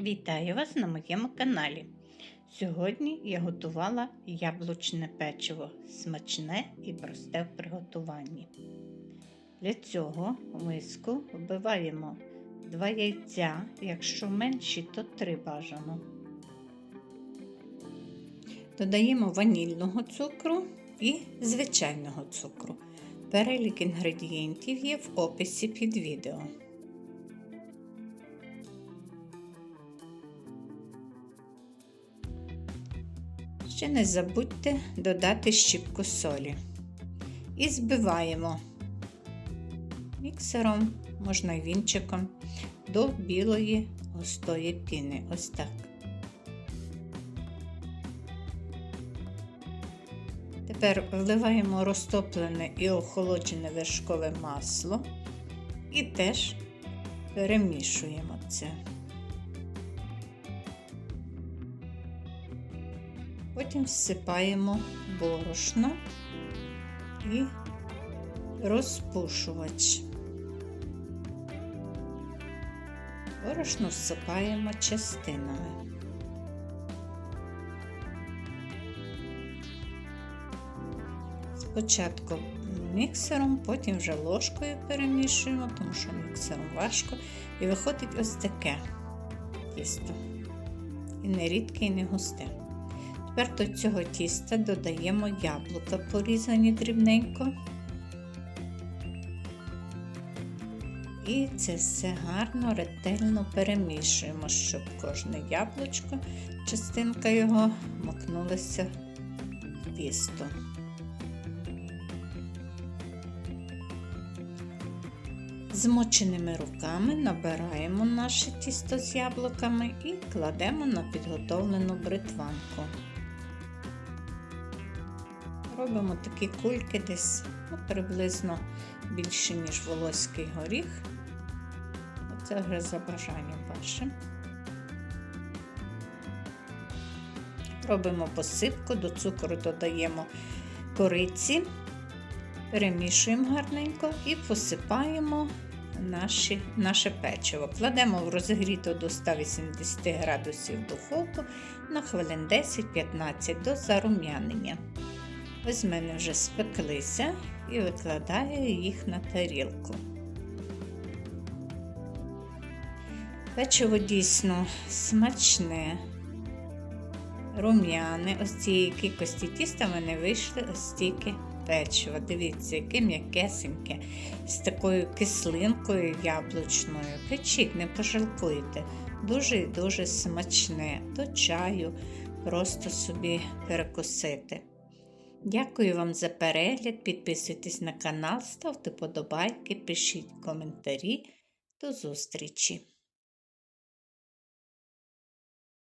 Вітаю вас на моєму каналі. Сьогодні я готувала яблучне печиво, смачне і просте в приготуванні. Для цього в миску вбиваємо 2 яйця, якщо менші, то 3 бажано. Додаємо ванільного цукру і звичайного цукру. Перелік інгредієнтів є в описі під відео. Ще не забудьте додати щіпку солі. І збиваємо міксером, можна вінчиком, до білої густої піни. Ось так. Тепер вливаємо розтоплене і охолоджене вершкове масло і теж перемішуємо це. Потім всипаємо борошно і розпушувач. Борошно всипаємо частинами. Спочатку міксером, потім вже ложкою перемішуємо, тому що міксером важко. І виходить ось таке тісто. І не рідке, і не густе. Тепер до цього тіста додаємо яблука, порізані дрібненько. І це все гарно, ретельно перемішуємо, щоб кожне яблучко, частинка його макнулася в тісто. Змоченими руками набираємо наше тісто з яблуками і кладемо на підготовлену бритванку. Робимо такі кульки десь ну, приблизно більше, ніж волоський горіх. Оце вже за бажанням ваше. Робимо посипку, до цукру додаємо кориці, перемішуємо гарненько і посипаємо наші, наше печиво. Кладемо в розігріту до 180 градусів духовку на хвилин 10-15 до зарум'янення. Ось в мене вже спеклися і викладаю їх на тарілку. Печиво дійсно смачне, рум'яне. Ось цієї кількості тіста в мене вийшли ось стільки печива. Дивіться, яке м'якесеньке, з такою кислинкою яблучною. Печіть, не пожалкуйте. Дуже і дуже смачне. До чаю просто собі перекусити. Дякую вам за перегляд. Підписуйтесь на канал, ставте подобайки, пишіть коментарі. До зустрічі!